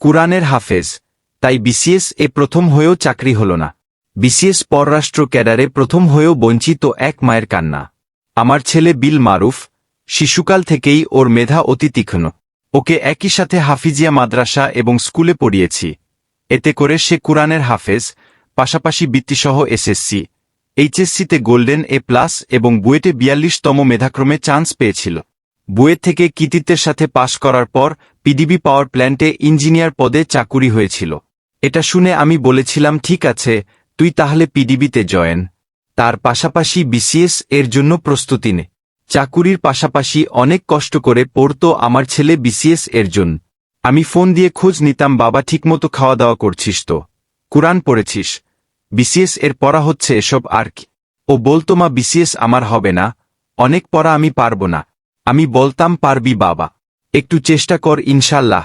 কুরআনের হাফেজ, তাই বিসিএস এ প্রথম হয়েও চাকরি হল না। বিসিএস পররাষ্ট্র ক্যাডারে প্রথম হয়েও বঞ্চিত এক মায়ের কান্না। আমার ছেলে বিল মারুফ, শিশুকাল থেকেই ওর মেধা অতি তীক্ষ্ণ। ওকে একই সাথে হাফিজিয়া মাদ্রাসা এবং স্কুলে পড়িয়েছি। এতে করে সে কুরআনের হাফেজ, পাশাপাশি বৃত্তিসহ এসএসসি, এইচএসসিতে গোল্ডেন এ প্লাস এবং বুয়েটে বিয়াল্লিশতম মেধাক্রমে চান্স পেয়েছিল। বুয়েট থেকে কৃতিত্বের সাথে পাশ করার পর, পিডিবি পাওয়ার প্ল্যান্টে ইঞ্জিনিয়ার পদে চাকুরি হয়েছিল। এটা শুনে আমি বলেছিলাম, ঠিক আছে, তুই তাহলে পিডিবিতে জয়েন। তার পাশাপাশি বিসিএস এর জন্য প্রস্তুতি নে। চাকুরির পাশাপাশি অনেক কষ্ট করে পড়ত আমার ছেলে বিসিএস এর জন্য। আমি ফোন দিয়ে খোঁজ নিতাম, বাবা, ঠিকমতো খাওয়া দাওয়া করছিস তো? কুরআন পড়েছিস? বিসিএস এর পড়া হচ্ছে এসব আর কি? ও বলতো, মা, বিসিএস আমার হবে না। অনেক পড়া আমি পারব না। আমি বলতাম পারবি বাবা। একটু চেষ্টা কর ইনশাল্লাহ।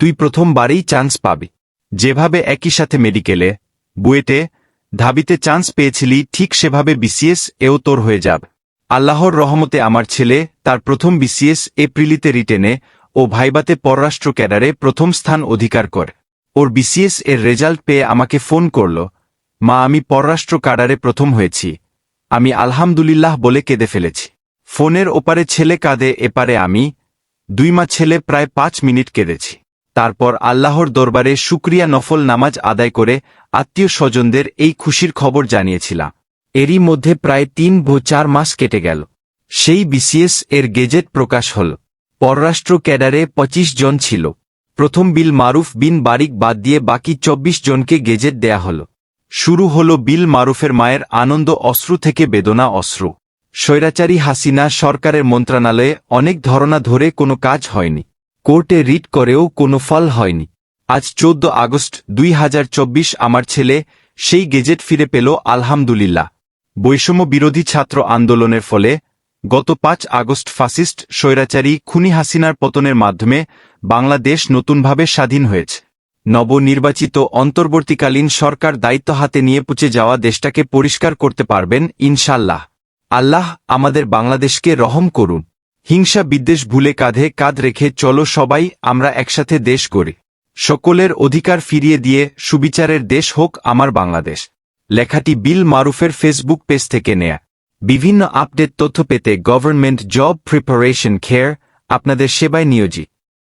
তুই প্রথমবারেই চান্স পাবি। যেভাবে একই সাথে মেডিকেলে, বুয়েটে, ধাবিতে চান্স পেয়েছিলি, ঠিক সেভাবে বিসিএস এও তোর হয়ে যাবে। আল্লাহর রহমতে আমার ছেলে তার প্রথম বিসিএস এপ্রিলিতে রিটেনে ও ভাইবাতে পররাষ্ট্র ক্যাডারে প্রথম স্থান অধিকার কর। ওর বিসিএস এর রেজাল্ট পেয়ে আমাকে ফোন করল, মা, আমি পররাষ্ট্র ক্যাডারে প্রথম হয়েছি। আমি আলহামদুলিল্লাহ বলে কেঁদে ফেলেছি। ফোনের ওপারে ছেলে কাঁদে, এপারে আমি। দুই মা ছেলে প্রায় পাঁচ মিনিট কেঁদেছি। তারপর আল্লাহর দরবারে শুক্রিয়া নফল নামাজ আদায় করে আত্মীয় স্বজনদের এই খুশির খবর জানিয়েছিলাম। এরই মধ্যে প্রায় তিন ভো চার মাস কেটে গেল। সেই বিসিএস এর গেজেট প্রকাশ হল। পররাষ্ট্র ক্যাডারে ২৫ জন ছিল। প্রথম বিল মারুফ বিন বারিক বাদ দিয়ে বাকি ২৪ জনকে গেজেট দেয়া হল। শুরু হল বিল মারুফের মায়ের আনন্দ অশ্রু থেকে বেদনা অশ্রু। স্বৈরাচারী হাসিনা সরকারের মন্ত্রণালয়ে অনেক ধরনা ধরে কোনো কাজ হয়নি। কোর্টে রিট করেও কোনো ফল হয়নি। আজ চোদ্দ আগস্ট দুই হাজার চব্বিশ আমার ছেলে সেই গেজেট ফিরে পেল আলহামদুলিল্লাহ। বৈষম্য বিরোধী ছাত্র আন্দোলনের ফলে গত পাঁচ আগস্ট ফাসিস্ট স্বৈরাচারী খুনি হাসিনার পতনের মাধ্যমে বাংলাদেশ নতুনভাবে স্বাধীন হয়েছে। নবনির্বাচিত অন্তর্বর্তীকালীন সরকার দায়িত্ব হাতে নিয়ে পুচে যাওয়া দেশটাকে পরিষ্কার করতে পারবেন ইনশাল্লাহ। আল্লাহ আমাদের বাংলাদেশকে রহম করুন। হিংসা বিদ্বেষ ভুলে কাঁধে কাঁধ রেখে চলো সবাই আমরা একসাথে দেশ গড়ি। সকলের অধিকার ফিরিয়ে দিয়ে সুবিচারের দেশ হোক আমার বাংলাদেশ। লেখাটি বিল মারুফের ফেসবুক পেজ থেকে নেয়া। বিভিন্ন আপডেট তথ্য পেতে গভর্নমেন্ট জব প্রিপারেশন খেয়ার, আপনাদের সেবায় নিয়োজিত।